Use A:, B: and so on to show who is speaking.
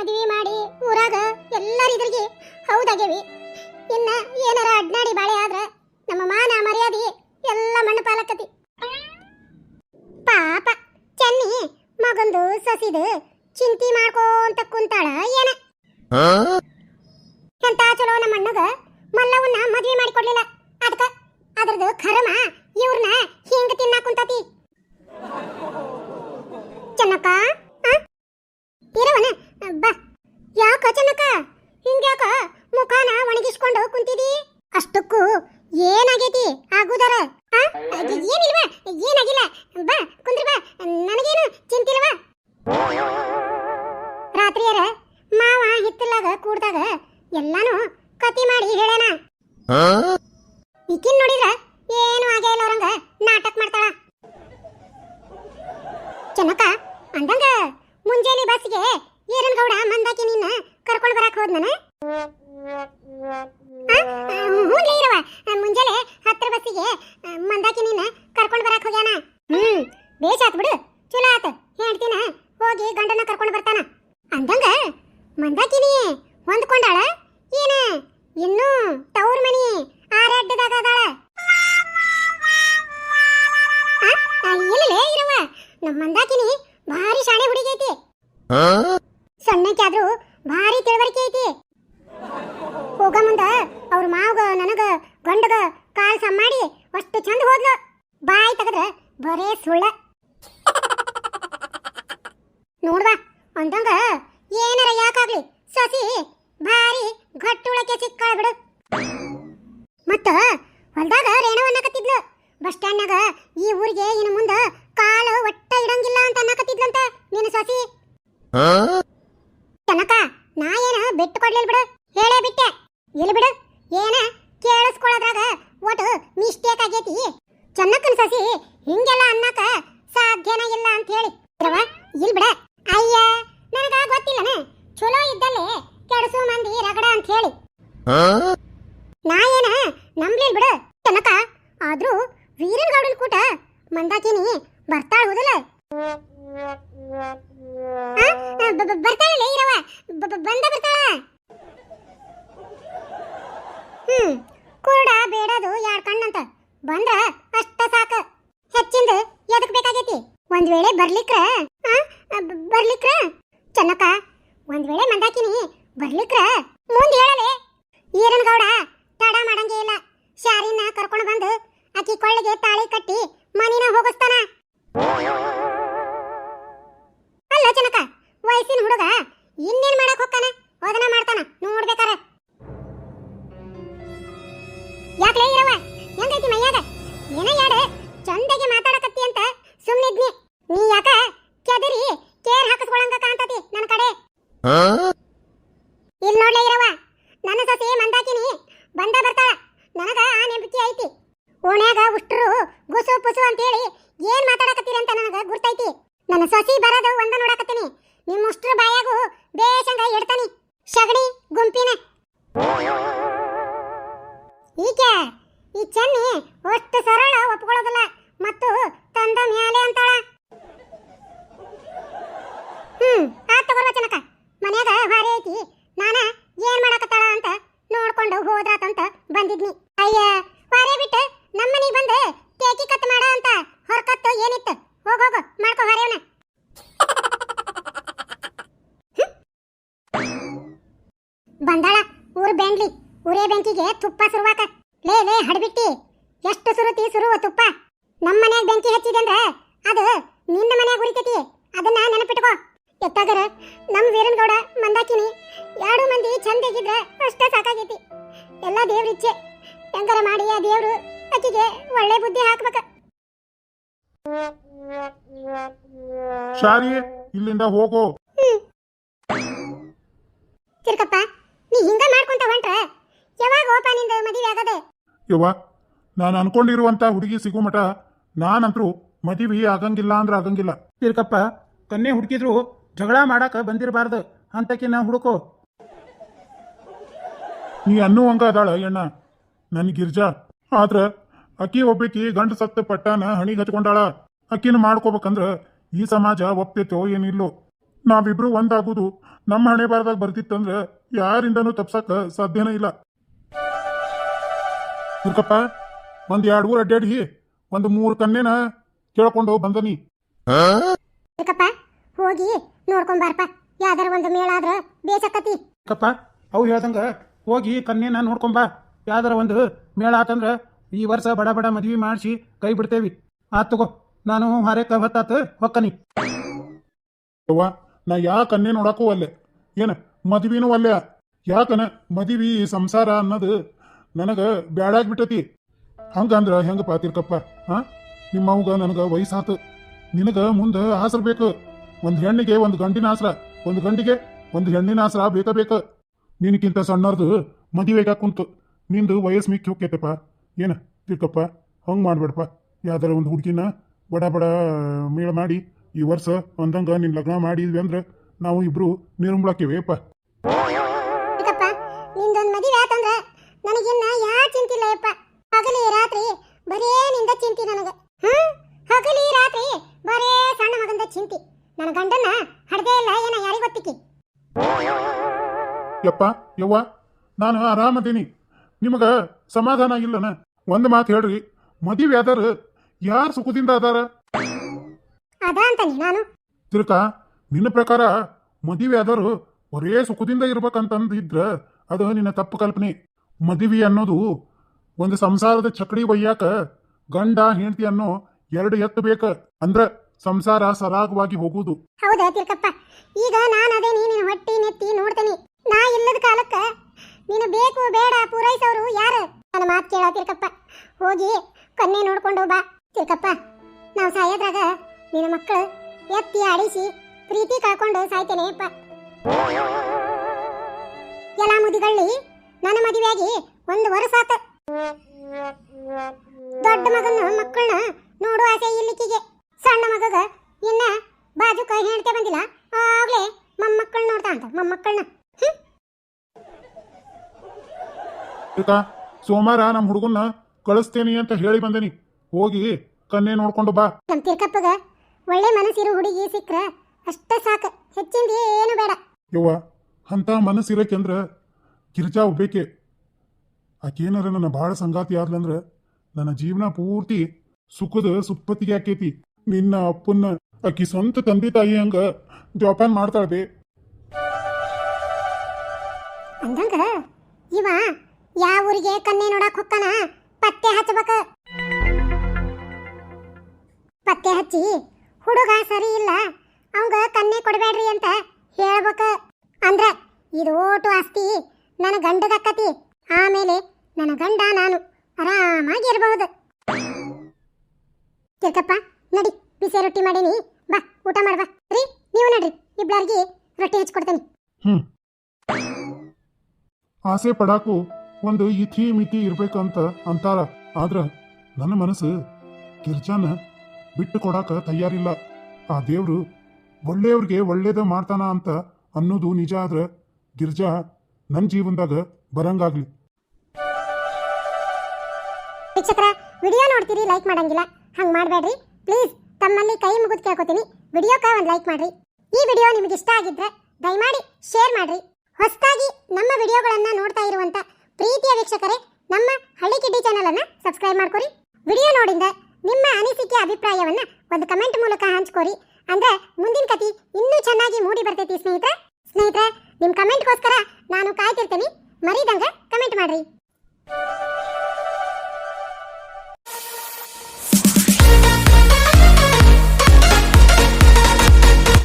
A: ಮದುವೆ ಮಾಡಿ ಊರಾಗ ಎಲ್ಲರಿದ್ರಿಗೆ ಹೌದಾಗ್ಯವಿ ಇನ್ನ ಏನಾರ ಅಡ್ನಾಡಿ ಬಾಳೆ ಆದ್ರ ನಮ್ಮ ಮಾನ ಮರ್ಯಾದೆ ಎಲ್ಲ ಮಣ್ಣು ಪಾಲಕತಿ ಪಾಪ ಚೆನ್ನಿ ಮಗಂದು ಸಸಿದು ಚಿಂತಿ ಮಾಡ್ಕೋಂತ ಈಕಿನ್ ನೋಡಿದ್ರ ಏನು ಆಗೇ ಇಲ್ಲ ಅವ್ರಂಗ. ನಾಟಕ ಮಾಡ್ತಾಳ. ಚೆನ್ನಕ್ಕ ಅಂದಂಗ ಮುಂಜಾನೆ ಬಸ್ಗೆ ಏರನ್ ಗೌಡ ಮಂದಾಕಿ ನಿನ್ನ ಕರ್ಕೊಂಡು ಬರಕ್ ಹೋದ್ನನ ಇರವ ಮುಂಜಾನೆ ಹತ್ತರ ಬಸ್ಸಿಗೆ ಮಂದಾಕಿ ನಿನ್ನ ಕರ್ಕೊಂಡು ಬರಕ್ ಹೋಗ್ಯಾನ. ಹ್ಮ್ ಬೇಷ್ ಆತ್ ಬಿಡು. ಚಲೋ ಆತ. ಹೇಳ್ತೀನ ಹೋಗಿ ಗಂಡನ ಕರ್ಕೊಂಡು ಬರ್ತಾನ. ಅಂದಂಗ ಮಂದಾಕಿನಿ ಹೊಂದ್ಕೊಂಡಾಳ? ಏನ? ಇನ್ನೂ ತವ್ರ ಮನಿ ಆರಡ್ಡದಾಗ ಅದಾಳ. ಇಲ್ಲಲೇ ಇರವ ನಮ್ಮ ಮಂದಾಕಿನಿ ಭಾರಿ ಶಾಣೆ ಹುಡುಗಿ ಐತಿ. ಸಣ್ಣಕ್ಕಾದ್ರೂ ಭಾರಿ ತಿಳುವಳಿಕೆ ಐತಿ. ಹೋಗ ಮುಂದ ಅವ್ರ ಮಾವಗ ನನಗ ಗಂಡಗ ಕಾಲ್ ಸಮ್ ಮಾಡಿ ಅಷ್ಟು ಚಂದ ಹೋದ್ಲು. ಬಾಯಿ ತೆಗೆದ್ರ ಬರೇ ಸುಳ್ಳ. ನೋಡ್ವಾ ಅಂದಂಗ ಏನಾರ ಯಾಕಾಗ್ಲಿ ಸಸಿ ಭಾರಿ ಗಟ್ಟುಳಕ್ಕೆ ಸಿಕ್ಕಾಳ ಬಿಡು. ಮತ್ತ ಹೊಲ್ದಾಗ ರೇಣವನ್ನ ಅನ್ನಕತ್ತಿದ್ಲು. ಬಸ್ ಸ್ಟ್ಯಾಂಡ್ನಾಗ ಈ ಊರಿಗೆ ಇನ್ನು ಮುಂದೆ ಕಾಲು ಒಟ್ಟ ಇಡಂಗಿಲ್ಲ ಅಂತ ಅನ್ನಕತ್ತಿದ್ಲಂತ ನಿನ್ನ ಸಸಿ. ಕನಕ ನಾ ಏನ ಬಿಟ್ಟು ಕೊಡ್ಲಿಲ್ಲ ಬಿಡು. ಹೇಳೇ ಬಿಟ್ಟೆ. ಇಲ್ಲಿ ಬಿಡು. ಏನ ಕೇಳಿಸ್ಕೊಳ್ಳೋದ್ರಾಗ ಒಟ್ಟು ಮಿಸ್ಟೇಕ್ ಆಗೈತಿ. ಚೆನ್ನಕ್ಕನ ಸಸಿ ಹಿಂಗೆಲ್ಲ ಅನ್ನಕ ಸಾಧ್ಯನ ಇಲ್ಲ ಅಂತ ಹೇಳಿ. ಇಲ್ಲಿ ಬಿಡ. ಅಯ್ಯ ನನಗ ಗೊತ್ತಿಲ್ಲನ. ಚಲೋ ಇದ್ದಲ್ಲೇ ಕೆಡಸು ಮಂದಿ ರಗಡ ಅಂತ ಹೇಳಿ ನಾ ಏನ ನಂಬ್ಲಿಲ್ ಬಿಡು ತನಕ ಆದ್ರೂ ವೀರನ್ ಗೌಡನ್ ಕೂಟ ಮಂದಾಕಿನಿ ಬರ್ತಾಳ ಹೋದಲ್ಲ. ಬರ್ತಾಳಲ್ಲ ಇರವ ಬಂದ ಬರ್ತಾಳ. ಹ್ಮ್ ಕುರುಡ ಬೇಡದು ಯಾರ್ ಕಣ್ಣಂತ. ಬಂದ್ರ ಅಷ್ಟ ಸಾಕ. ಹೆಚ್ಚಿಂದ ಎದಕ್ ಬೇಕಾಗೈತಿ? ಒಂದ್ ವೇಳೆ ಬರ್ಲಿಕ್ರ? ಬರ್ಲಿಕ್ರ? ಚೆನ್ನಕ್ಕ ಒಂದ್ ವೇಳೆ ಮಂದಾಕಿನಿ ಬರ್ಲಿಕ್ರ? ಮುಂದೆ ಹೇಳಲೆ. ಈರನ್ ಗೌಡ ತಡ ಮಾಡಂಗೇ ಇಲ್ಲ. ಶಾರಿನ ಕರ್ಕೊಂಡು ಬಂದು ಆಕಿ ಕೊಳ್ಳಿಗೆ ತಾಳಿ ಕಟ್ಟಿ ಮನಿನ ಹೋಗಿಸ್ತಾನ. ಅಲ್ಲ ಜನಕ ವಯಸ್ಸಿನ ಹುಡುಗ ಇನ್ನೇನ್ ಮಾಡಕ್ ಹೋಗ್ತಾನ? ಅದನ್ನ ಮಾಡ್ತಾನ ನೋಡ್ಬೇಕಾರ ನನಗ ಆ ನೆಂಬಿಕೆ ಐತಿ. ಓಣ್ಯಾಗ ಉಷ್ಟ್ರು ಗುಸು ಪುಸು ಅಂತೇಳಿ ಏನ್ ಮಾತಾಡಕತ್ತೀರಿ ಅಂತ ನನಗ ಗುರ್ತೈತಿ. ನನ್ನ ಸಸಿ ಬರೋದು ಒಂದ ನೋಡಕತ್ತೀನಿ. ನಿಮ್ಮ ಉಷ್ಟ್ರು ಬಾಯಾಗು ಬೇಷಂಗ ಇಡ್ತಾನಿ. ಶಗಣಿ, ಗುಂಪಿನ. ಈಕೆ ಈ ಚೆನ್ನಿ ಅಷ್ಟು ಸರಳ ಒಪ್ಕೊಳ್ಳೋದಿಲ್ಲ ಮತ್ತು ತಂದ ಮ್ಯಾಲೆ ಅಂತಾಳ ಹ್ಮ್ ಆತ್ ತಗೋಲ್ವ ಚೆನ್ನಕ ಮನ್ಯಾಗ ಭಾರಿ ಐತಿ ನಾನ ಏನ್ ಮಾಡಕತ್ತಾಳ ಅಂತ ನೋಡ್ಕೊಂಡು ಹೋದ್ರಾತಂತ ಬಂದಿದ್ನಿ ಅಯ್ಯ ವಾರೇ ಬಿಟ್ಟು ನಮ್ಮನಿಗೆ ಬಂದು ಕೇಕಿ ಕತ್ ಮಾಡ ಅಂತ ಹೊರಕತ್ತು ಏನಿತ್ತು ಹೋಗೋಗು ಮಾಡ್ಕೋ ಹೊರೆವನ ಬಂದಾಳ ಊರ್ ಬೆಂಡ್ಲಿ ಊರೇ ಬೆಂಕಿಗೆ ತುಪ್ಪ ಸುರುವಾಕ ಲೇ ಲೇ ಹಡ್ಬಿಟ್ಟಿ. ಎಷ್ಟು ಸುರುತಿ ಸುರುವ ತುಪ್ಪ. ನಮ್ಮ ಮನ್ಯಾಗ ಬೆಂಕಿ ಹಚ್ಚಿದೆ ಅಂದ್ರ ಅದು ನಿನ್ನ ಮನ್ಯಾಗ ಉರಿತೈತಿ. ಅದನ್ನ ನೆನಪಿಟ್ಕೋ. ಎತ್ತಾಗರ ನಮ್ ವೀರನ್ಗೌಡ ಮಂದಾಕಿನಿ ಎರಡು ಮಂದಿ ಚಂದಾಗಿದ್ರ ಅಷ್ಟ ಸಾಕಾಗೈತಿ. ಎಲ್ಲ ದೇವ್ರ ಇಚ್ಛೆ. ಹೆಂಗಾರ ಮಾಡಿ ಆ ದೇವ್ರು ಅಕ್ಕಿಗೆ ಒಳ್ಳೆ ಬುದ್ಧಿ ಹಾಕ್ಬೇಕ.
B: ಶಾರಿ ಇಲ್ಲಿಂದ ಹೋಗೋ.
A: ಚಿರ್ಕಪ್ಪ ನೀ ಹಿಂಗ ಮಾಡ್ಕೊಂತ ಹೊಂಟ್ರ ಯಾವಾಗ ನಿಂದ ಮದುವೆ ಆಗದೆ?
B: ಯವ್ವ ನಾನು ಅನ್ಕೊಂಡಿರುವಂತ ಹುಡುಗಿ ಸಿಗೋ ಮಟ ನಾನಂತ್ರು ಮದುವೆ ಆಗಂಗಿಲ್ಲ ಅಂದ್ರೆ ಆಗಂಗಿಲ್ಲ.
C: ತಿರ್ಕಪ್ಪ ಕನ್ನೆ ಹುಡುಕಿದ್ರು ಜಗಳ ಮಾಡಾಕ ಬಂದಿರಬಾರ್ದು ಅಂತಕಿನ ಹುಡುಕೋ.
B: ನೀ ಅನ್ನುವಂಗ ಅದಾಳ ಎಣ್ಣ ನನ್ ಗಿರ್ಜಾ. ಆದ್ರ ಅಕ್ಕಿ ಒಬ್ಬಕಿ ಗಂಡ ಸತ್ತ ಪಟ್ಟಾನ ಹಣಿ ಹಚ್ಕೊಂಡಾಳ. ಅಕ್ಕಿನ ಮಾಡ್ಕೋಬೇಕಂದ್ರ ಈ ಸಮಾಜ ಒಪ್ತೈತೋ ಏನಿಲ್ಲೋ. ನಾವಿಬ್ರು ಒಂದಾಗುದು ನಮ್ಮ ಹಣೆ ಬಾರದಾಗ ಬರ್ತಿತ್ತಂದ್ರ ಯಾರಿಂದನೂ ತಪ್ಸಕ್ಕ ಸಾಧ್ಯನೇ ಇಲ್ಲ. ಇರ್ಕಪ್ಪ ಒಂದ್ ಎರಡು ಊರ್ ಅಡ್ಡಾಡಿ ಒಂದು ಮೂರು ಕನ್ನೇನ ಕೇಳ್ಕೊಂಡು ಬಂದನಿ
A: ಹೋಗಿ ಹೋಗಿ ನೋಡ್ಕೊಂಬಾರಪ್ಪ ಯಾವ್ದಾರ ಒಂದು ಮೇಳ ಆದ್ರ ಬೇಸಕ್ಕತಿ
C: ಕಪ್ಪ ಅವು ಹೇಳ್ದಂಗ ಹೋಗಿ ಕನ್ನೇನ ನೋಡ್ಕೊಂಬ ಯಾವ್ದಾರ ಒಂದು ಮೇಳ ಆತಂದ್ರ ಈ ವರ್ಷ ಬಡ ಬಡ ಮದ್ವಿ ಮಾಡಿಸಿ ಕೈ ಬಿಡ್ತೇವಿ. ಆತ್ ತಗೋ ನಾನು ಹರೇಕ ಹೊತ್ತಾತು ಹೊಕ್ಕನಿ.
B: ಅವ್ವ ನಾ ಯಾ ಕನ್ನೆ ನೋಡಕ್ಕೂ ಅಲ್ಲೆ ಏನ ಮದ್ವಿನೂ ಅಲ್ಲೆ ಯಾಕನ ಮದ್ವಿ ಸಂಸಾರ ಅನ್ನೋದು ನನಗ ಬ್ಯಾಡಾಗ್ಬಿಟ್ಟತಿ. ಹಂಗಂದ್ರ ಹೆಂಗಪ್ಪ ತಿರ್ಕಪ್ಪ ಹಾ? ನಿಮ್ಮವ್ಗ ನನಗ ವಯಸ್ಸಾತು. ನಿನಗ ಮುಂದ ಆಸರ ಬೇಕು. ಒಂದ್ ಹೆಣ್ಣಿಗೆ ಒಂದು ಗಂಡಿನ ಆಸರ, ಒಂದು ಗಂಡಿಗೆ ಒಂದು ಹೆಣ್ಣಿನ ಆಸರ ಬೇಕ ಬೇಕು. ನಿನಕ್ಕಿಂತ ಸಣ್ಣರ್ದು ಮದುವೆಗ ಕುಂತು. ನಿಂದು ವಯಸ್ಸು ಮಿಕ್ಕಿ ಹೋಗ್ಯತಪ್ಪ ಏನ ತಿರ್ಕಪ್ಪ, ಹಂಗ್ ಮಾಡ್ಬೇಡಪ್ಪ. ಯಾವ್ದಾರ ಒಂದು ಹುಡುಗಿನ ಬಡ ಬಡ ಮೇಳ ಮಾಡಿ ಈ ವರ್ಷ ಒಂದಂಗ ನಿನ್ ಲಗ್ನ ಮಾಡಿದ್ವಿ ಅಂದ್ರೆ ನಾವು ಇಬ್ರು ನಿರ್ಮೂಲಕ್ಕಿವೇಪ್ಪ
A: ಚಿಂತಿ ನನಗೆ. ಹಾ ಹಗಲಿ ರಾತ್ರಿ ಬರೇ ಸಣ್ಣ ಮಗಂದ ಚಿಂತಿ. ನನ್ನ ಗಂಡನ ಹಡ್ದೇ ಇಲ್ಲ ಏನ ಯಾರಿಗೆ ಗೊತ್ತಿಕ್ಕಿ?
B: ಯಪ್ಪ ಯವ್ವ ನಾನು ಆರಾಮದೀನಿ. ನಿಮಗ ಸಮಾಧಾನ ಇಲ್ಲನ? ಒಂದು ಮಾತು ಹೇಳ್ರಿ ಮದುವೆ ಆದರ ಯಾರು ಸುಖದಿಂದ ಅದಾರ?
A: ಅದ ಅಂತಾನೆ ನಾನು.
B: ತಿರ್ಕ ನಿನ್ನ ಪ್ರಕಾರ ಮದುವೆ ಆದರು ಬರೇ ಸುಖದಿಂದ ಇರ್ಬೇಕಂತಂದಿದ್ರ ಅದು ನಿನ್ನ ತಪ್ಪು ಕಲ್ಪನೆ. ಮದುವೆ ಅನ್ನೋದು ಒಂದು ಸಂಸಾರದ ಚಕಡಿ ಒಯ್ಯಾಕ ಗಂಡ ಹೆಂಡತಿ ಅನ್ನೋ ಎರಡು ಎತ್ತು ಬೇಕ ಅಂದ್ರ ಸಂಸಾರ ಸರಾಗವಾಗಿ ಹೋಗುದು
A: ಹೌದಾ ತಿರ್ಕಪ್ಪ? ಈಗ ನಾನು ಅದೇ ನೀನು ಹೊಟ್ಟಿ ನೆತ್ತಿ ನೋಡ್ತೇನೆ. ನಾ ಇಲ್ಲದ ಕಾಲಕ್ಕ ನೀನು ಬೇಕು ಬೇಡ ಪೂರೈಸೋರು ಯಾರು? ನನ್ನ ಮಾತು ಕೇಳ ತಿರ್ಕಪ್ಪ. ಹೋಗಿ ಕನ್ನೆ ನೋಡ್ಕೊಂಡು ಬಾ ತಿರ್ಕಪ್ಪ. ನಾವು ಸಾಯೋದ್ರಾಗ ನಿನ್ನ ಮಕ್ಕಳು ಎತ್ತಿ ಆಡಿಸಿ ಪ್ರೀತಿ ಕಳ್ಕೊಂಡು ಸಾಯ್ತೇನೆ ಅಪ್ಪ. ಎಲ್ಲ ಮುದಿಗಳ್ಳಿ ನನ್ನ ಮದುವೆಯಾಗಿ ಒಂದು ವರ್ಷ ಆತ. ದೊಡ್ಡ ಮಗನ ಮಕ್ಕಳನ್ನ ನೋಡು ಆಸೆ ಇಲ್ಲಿಕ್ಕಿಗೆ. ಸಣ್ಣ ಮಗಗ ಇನ್ನ ಬಾಜು ಕೈ ಹೇಳ್ತೆ ಬಂದಿಲ್ಲ. ಆಗ್ಲೇ ಮೊಮ್ಮಕ್ಕಳು ನೋಡ್ತಾ ಅಂತ ಮೊಮ್ಮಕ್ಕಳನ್ನ. ಹ್ಮ್?
B: ಸೋಮವಾರ ನಮ್ಮ ಹುಡುಗನ್ನ ಕಳಿಸ್ತೇನೆ ಅಂತ ಹೇಳಿ ಬಂದೇನಿ. ಹೋಗಿ ಕನ್ನೆ ನೋಡ್ಕೊಂಡು ಬಾ.
A: ನಮ್ ತಿರ್ಕಪ್ಪಗ ಒಳ್ಳೆ ಮನಸ್ಸಿರೋ ಹುಡುಗಿ ಸಿಕ್ಕ್ರ ಅಷ್ಟ ಸಾಕ. ಹೆಚ್ಚಿಂದ ಏನು ಬೇಡ.
B: ಯವ್ವ ಅಂತ ಮನಸ್ಸಿರಕ್ಕೆಂದ್ರ ಗಿರ್ಜಾ ಒಬ್ಬೇಕೆ. ಆಕೇನಾರ ನನ್ನ ಭಾಳ ಸಂಗಾತಿ ಆದ್ಲಂದ್ರ ನನ್ನ ಜೀವನ ಪೂರ್ತಿ ಸುಖದ ಸುಪ್ಪತ್ತಿಗೆ ಆಕೇತಿ. ನಿನ್ನ ಅಪ್ಪನ್ನ ಆಕಿ ಸ್ವಂತ ತಂದೆ ತಾಯಿ ಹಂಗ ಜೋಪಾನ್ ಮಾಡ್ತಾಳೆ
A: ಅಂದಂಗ ಇವ ಯಾವ ಊರಿಗೆ ಕನ್ನೆ ನೋಡಕ್ ಹೊಕ್ಕನ? ಪತ್ತೆ ಹಚ್ಚಬೇಕ. ಪತ್ತೆ ಹಚ್ಚಿ ಹುಡುಗ ಸರಿ ಇಲ್ಲ, ಅವಂಗ ಕನ್ನೆ ಕೊಡಬೇಡ್ರಿ ಅಂತ ಹೇಳ್ಬೇಕ. ಅಂದ್ರ ಇದು ಓಟು ಆಸ್ತಿ, ನನ್ನ ಗಂಡದಕ್ಕತಿ ಆಮೇಲೆ ನನ್ನ ಗಂಡ ನಾನು. ಆರಾಮಾಗಿರ್ಬಹುದು. ತಿರ್ಕಪ್ಪ ನಡಿ, ಬಿಸಿ ರೊಟ್ಟಿ ಮಾಡೀನಿ. ಬಾ, ಊಟ ಮಾಡ್ಬಾ ರೀ, ನೀವು ನಡ್ರಿ. ಇಬ್ಬರಿಗೆ ರೊಟ್ಟಿ ಹಚ್ಕೊಡ್ತೇನೆ.
B: ಆಸೆ ಪಡಾಕು ಒಂದು ಇತಿ ಮಿತಿ ಅಂತ ಅಂತಾರ. ಆದ್ರ ನನ್ನ ಮನಸ್ಸು ಗಿರ್ಜಾನ ಬಿಟ್ಟು ಕೊಡಾಕ ತಯಾರಿಲ್ಲ. ಆ ದೇವ್ರು ಒಳ್ಳೆಯವ್ರಿಗೆ ಒಳ್ಳೇದ ಮಾಡ್ತಾನ ಅಂತ ಅನ್ನೋದು ನಿಜ ಆದ್ರ ಗಿರ್ಜಾ ನನ್ನ ಜೀವನದಾಗ ಬರಂಗಾಗ್ಲಿ.
A: ವೀಕ್ಷಕರ ವಿಡಿಯೋ ನೋಡ್ತೀರಿ ಲೈಕ್ ಮಾಡಂಗಿಲ್ಲ. ಹಂಗೆ ಮಾಡಬೇಡ್ರಿ. ಪ್ಲೀಸ್ ತಮ್ಮಲ್ಲಿ ಕೈ ಮುಗಿದು ಕೇಳ್ಕೊತೀನಿ. ವಿಡಿಯೋಕ ಒಂದು ಲೈಕ್ ಮಾಡ್ರಿ. ಈ ವಿಡಿಯೋ ನಿಮಗೆ ಇಷ್ಟ ಆಗಿದ್ರೆ ದಯಮಾಡಿ ಶೇರ್ ಮಾಡ್ರಿ. ಹೊಸದಾಗಿ ನಮ್ಮ ವಿಡಿಯೋಗಳನ್ನ ನೋಡ್ತಾ ಇರುವಂತ ಪ್ರೀತಿಯ ವೀಕ್ಷಕರೇ, ನಮ್ಮ ಹಳ್ಳಿ ಕಿಡ್ಡಿ ಚಾನಲ್ ಅನ್ನ ಸಬ್ಸ್ಕ್ರೈಬ್ ಮಾಡ್ಕೊರಿ. ವಿಡಿಯೋ ನೋಡಿಂದ ನಿಮ್ಮ ಅನಿಸಿಕೆ, ಅಭಿಪ್ರಾಯವನ್ನ ಒಂದು ಕಮೆಂಟ್ ಮೂಲಕ ಹಂಚ್ಕೋರಿ. ಅಂದ್ರೆ ಮುಂದಿನ ಕತಿ ಇನ್ನೂ ಚೆನ್ನಾಗಿ ಮೂಡಿ ಬರ್ತೈತಿ ಸ್ನೇಹಿತರೆ. ಸ್ನೇಹಿತರೆ, ನಿಮ್ ಕಮೆಂಟ್ಗೋಸ್ಕರ ನಾನು ಕಾಯ್ತಿರ್ತೀನಿ. ಮರಿದಂಗ ಕಮೆಂಟ್ ಮಾಡ್ರಿ.